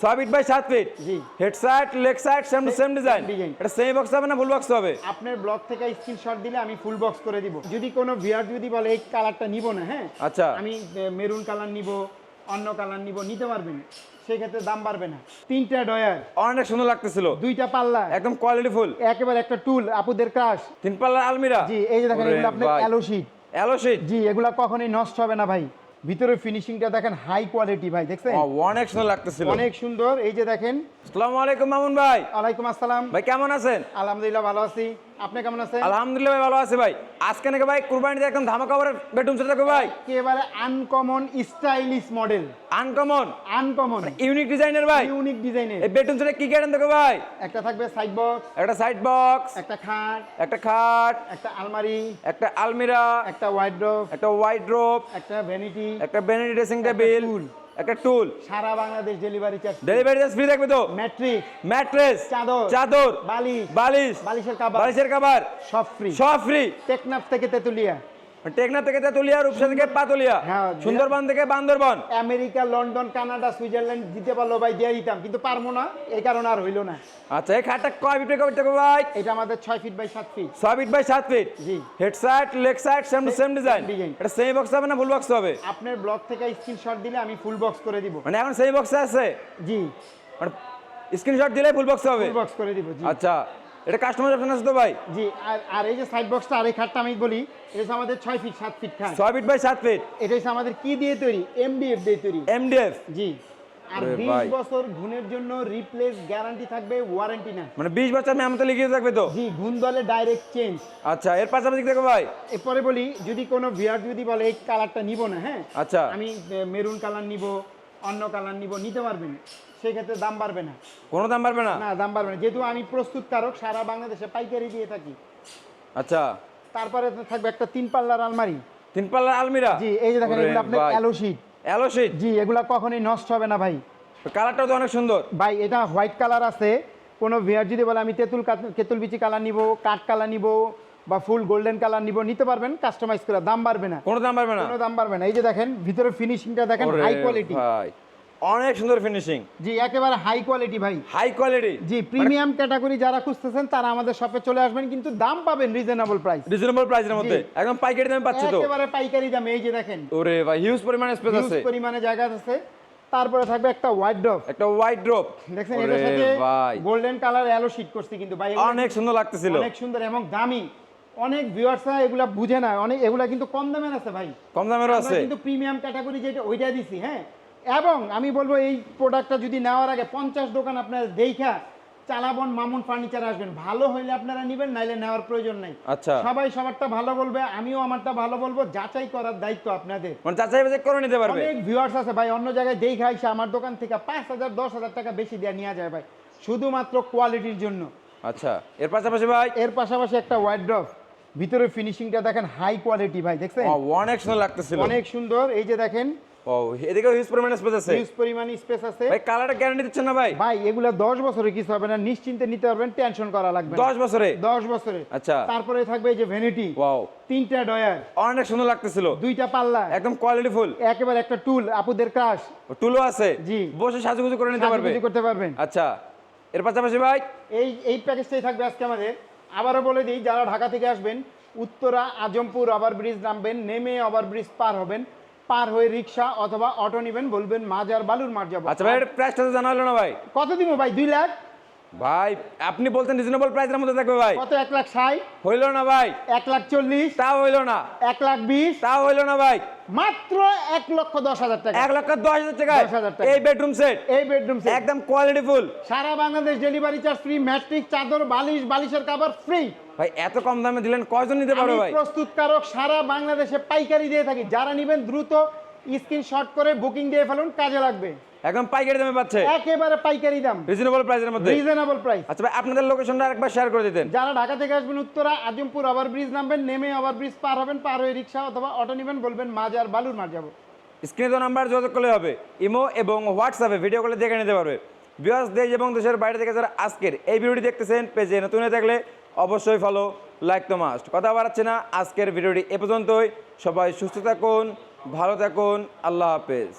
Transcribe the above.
ছয় feet by সাত feet? জি। Head side leg side same same design. এটা same box হবে না ফুল বক্স হবে? আপনার ব্লগ থেকে স্ক্রিনশট দিলে আমি ফুল বক্স করে দিব। যদি কোনো ভিআর যদি বলে এই কালারটা নিব না হ্যাঁ? আচ্ছা। আমি মেরুন কালার নিব অন্য কালার নিব নিতে পারবেন সেক্ষেত্রে দাম বাড়বে না। তিনটা ডয়ার অনেক সুন্দর লাগতেছিল। দুইটা পাল্লা। একদম কোয়ালিটি ফুল একেবারে একটা টুল আপুদের ক্রাশ তিন পাল্লার আলমিরা? জি এই যে দেখেন এগুলো আপনার। অ্যালো শিট অ্যালো শীট জি এগুলা কখনোই নষ্ট হবে না ভাই। ভিতরে ফিনিশিংটা দেখেন হাই কোয়ালিটি ভাই দেখছেন? অনেক সুন্দর লাগতেছিল। অনেক সুন্দর এই যে দেখেন। আসসালামু আলাইকুম মামুন ভাই। ওয়ালাইকুম আসসালাম। ভাই কেমন আছেন? আলহামদুলিল্লাহ ভালো আছি। আপনি কেমন আছেন? আলহামদুলিল্লাহ ভাই ভালো আছে ভাই। আজকে নাকি ভাই কুরবানিতে একদম ধামাকা করে বেডরুম সেট থাকবে ভাই। একেবারে uncommon stylish model uncommon uncommon unique ডিজাইনের ভাই। ইউনিক ডিজাইনের এই বেডরুম সেটে কি কেটেন দেখো ভাই? একটা থাকবে সাইড বক্স একটা সাইড বক্স একটা খাট। একটা খাট। একটা আলমারি। একটা আলমিরা। একটা ওয়াইড্রোপ একটা ড্রপ একটা ভ্যানিটি একটা ভ্যানিটি ড্রেসিং টেবিল। একটা টুল সারা Bangladesh delivery charge delivery charge free থাকবে তো? ম্যাট্রিক ম্যাট্রেস চাদর চাদর বালিশ বালিশ বালিশের কাবার বালিশের কভার সব ফ্রি সব ফ্রি টেকনাফ থেকে তেতুলিয়া। টেকনা থেকে তেতুলিয়া রূপসা থেকে পাতুলিয়া হ্যাঁ, সুন্দরবন থেকে Bandarban. America London Canada Switzerland দিতে পারল ভাই দিয়ে দিতাম কিন্তু পারব না এই কারণে আর হইল না। আচ্ছা এই খাটটা কয় ফিট থাকবে ভাই? এটা আমাদের ছয় ফিট বাই সাত ফিট। ছয় ফিট বাই সাত ফিট? জি। Head side leg side same same design. এটা সেমি বক্স হবে না ফুল বক্স হবে? আপনার ব্লগ থেকে স্ক্রিনশট দিলে আমি ফুল বক্স করে দিব। মানে এখন সেমি বক্স আছে? জি। মানে স্ক্রিনশট দিলে ফুল বক্স হবে? ফুল বক্স করে দিব জি। আচ্ছা এটা কাস্টমার অপশন আছে তো ভাই? জি আর আর এই যে সাইড বক্সটা আর এই খাটটা আমি বলি এটা হচ্ছে আমাদের ছয় ফিট সাত ফিট খাট। ছয় ফিট বাই সাত ফিট এটা হচ্ছে আমাদের কি দিয়ে তৈরি? এমডিএফ দিয়ে তৈরি। এমডিএফ জি। আর আরে বিশ ভাই। বছর ঘুণের জন্য রিপ্লেস গ্যারান্টি থাকবে ওয়ারেন্টি না। মানে বিশ বছর মেমতে লিখিয়ে থাকবে তো? জি ঘুণ দলে ডাইরেক্ট চেঞ্জ আচ্ছা এর পাশাপাশি দেখো ভাই। এরপরে বলি যদি কোনো ভিআর যদি বলে এই কালারটা নিব না হ্যাঁ? আচ্ছা। আমি মেরুন কালার নিব অন্য কালার নিব নিতে পারবেন সেক্ষেত্রে দাম বাড়বে না। কোনো দাম পারবে না? না দাম বাড়বে না। যেহেতু আমি প্রস্তুতকারক সারা বাংলাদেশে পাইকারি দিয়ে থাকি। আচ্ছা। তারপরে থাকবে একটা তিন পাল্লার আলমারি। তিন পাল্লার আলমিরা? জি এই যে দেখেন এগুলো আপনার। অ্যালো শিট অ্যালো শীট জি এগুলা কখনোই নষ্ট হবে না ভাই। কালারটাও তো অনেক সুন্দর। ভাই এটা হোয়াইট কালার আছে। কোনো ভিআর যদি বলে আমি তেঁতুল কাত- তেঁতুল বিচি কালার নিব কাঠ কালার নিব বা ফুল গোল্ডেন কালার নিব নিতে পারবেন কাস্টমাইজ করে দাম বাড়বে না। কোনো দাম পারবে না? কোনো দাম বাড়বে না। এই যে দেখেন ভিতরে ফিনিশিংটা দেখেন হাই কোয়ালিটি ভাই অনেক সুন্দর ফিনিশিং জি একেবারে হাই কোয়ালিটি ভাই। হাই কোয়ালিটি জি প্রিমিয়াম ক্যাটাগরি যারা খুঁজতেছেন তারা আমাদের শপে চলে আসবেন কিন্তু দাম পাবেন রিজনেবল প্রাইস রিজনেবল প্রাইসের মধ্যে। একদম পাইকারি দামে পাচ্ছে তো। একেবারে পাইকারি দামে এই যে দেখেন। ওরে ভাই হিউজ পরিমাণে স্পেস আছে। হিউজ পরিমাণে জায়গা আছে। তারপরে থাকবে একটা হোয়াইট ড্রপ একটা হোয়াইট ড্রপ দেখছেন এটার সাথে ভাই। গোল্ডেন কালার অ্যালো শিট করছি কিন্তু ভাই অনেক সুন্দর লাগতেছিল। অনেক সুন্দর এবং দামি। অনেক ভিউয়ার্সরা এগুলা বুঝে না অনেক এগুলা কিন্তু কম দামের আছে ভাই। কম দামেরও আছে। কিন্তু প্রিমিয়াম ক্যাটাগরি যেটা ওইটা দিছি হ্যাঁ? এবং আমি বলব এই প্রোডাক্টটা যদি নেওয়ার আগে পঞ্চাশ দোকান আপনারা দেখা চালাবন মামুন ফার্নিচার আসবেন। ভালো হইলে আপনারা নেবেন নাইলে নেওয়ার প্রয়োজন নাই। আচ্ছা। সবাই সবারটা ভালো বলবে আমিও আমারটা ভালো বলব যাচাই করার দায়িত্ব আপনাদের। মানে যাচাই বাছাই করে নিতে পারবে। অনেক ভিউয়ার্স আছে ভাই অন্য জায়গায় দেখা এসে আমার দোকান থেকে পাঁচ হাজার দশ হাজার টাকা বেশি দেওয়া নেওয়া যায় ভাই। শুধুমাত্র কোয়ালিটির জন্য। আচ্ছা এর পাশাপাশি ভাই? এর পাশাপাশি একটা হোয়াইট ড্রপ ভিতরে ফিনিশিংটা দেখেন হাই কোয়ালিটি ভাই দেখছেন? অনেক সুন্দর লাগতেছিল। অনেক সুন্দর এই যে দেখেন। ও এদিকে হিউজ পরিমাণে স্পেস আছে। হিউজ পরিমাণ স্পেস আছে। ভাই কালারটা গ্যারান্টি দিচ্ছেন না ভাই? ভাই এগুলা দশ বছরে কিছু হবে না নিশ্চিন্তে নিতে পারবেন টেনশন করা লাগবে না। দশ বছরে? দশ বছরে। আচ্ছা। তারপরে থাকবে এই যে ভ্যানিটি ওয়াও তিনটা ডয়ার অনেক সুন্দর লাগতেছিল। দুইটা পাল্লা। একদম কোয়ালিটি ফুল একেবারে একটা টুল আপুদের ক্রাশ টুলও আছে। জি। বসে সাজুগুজু করে নিতে পারবে। সাজুগুজু করতে পারবেন। আচ্ছা। এর পাশাপাশি ভাই? এই এই প্যাকেজটাই থাকবে আজকে আমাদের। আবারও বলে দিই যারা ঢাকা থেকে আসবেন উত্তরা আজমপুর ওভারব্রিজ নামবেন নেমে ওভারব্রিজ পার হবেন পার হয়ে রিক্সা অথবা অটো নেবেন বলবেন মাজার বালুর মার যাব আচ্ছা ভাই প্রাইসটা তো জানা না ভাই। কত দিব ভাই? দুই লাখ? ভাই আপনি বলতেন রিজনেবল প্রাইসের মধ্যে থাকবে ভাই। কত? এক লাখ ষাট। হইল না ভাই। এক লাখ চল্লিশ। তাও হইল না। এক লাখ বিশ। তাও হইল না ভাই। মাত্র এক লক্ষ দশ হাজার টাকা। এক লক্ষ দশ হাজার টাকায়? 10,000 টাকা। এই বেডরুম সেট এই বেডরুম সেট একদম কোয়ালিটি ফুল সারা বাংলাদেশ ডেলিভারি চার্জ ফ্রি ম্যাট্রিক চাদর বালিশ বালিশের কাভার ফ্রি ভাই এত কম দামে দিলেন কয়জন নিতে পারবে ভাই? প্রস্তুতকারক সারা বাংলাদেশে পাইকারি দিয়ে থাকি। যারা নেবেন দ্রুত স্ক্রিনশট করে বুকিং দিয়ে ফেলুন কাজে লাগবে। একদম পাইকারি দামে পাচ্ছে। একেবারে পাইকারি দাম। রিজনেবল প্রাইসের মধ্যে। রিজনেবল প্রাইস আচ্ছা ভাই আপনাদের লোকেশনটা আরেকবার শেয়ার করে দিতেন। যারা ঢাকা থেকে আসবেন উত্তরা আজিমপুর ওভার ব্রিজ নামবেন নেমে ওভার ব্রিজ পার হবেন পার হয়ে রিক্সা অথবা অটো নেবেন বলবেন মাজার বালুর মার যাব। স্ক্রিনে তো নাম্বার যোগাযোগ করলে হবে। ইমো এবং হোয়াটসঅ্যাপে ভিডিও কলে দেখে নিতে পারবে। বিয়াস দেশ এবং দেশের বাইরে থেকে যারা আজকের এই ভিডিওটি দেখতেছেন পেজে নতুন হয়ে থাকলে অবশ্যই ফলো লাইক তো মাস্ট কথা বাড়াচ্ছে না আজকের ভিডিওটি এ পর্যন্তই। সবাই সুস্থ থাকুন ভালো থাকুন আল্লাহ হাফেজ।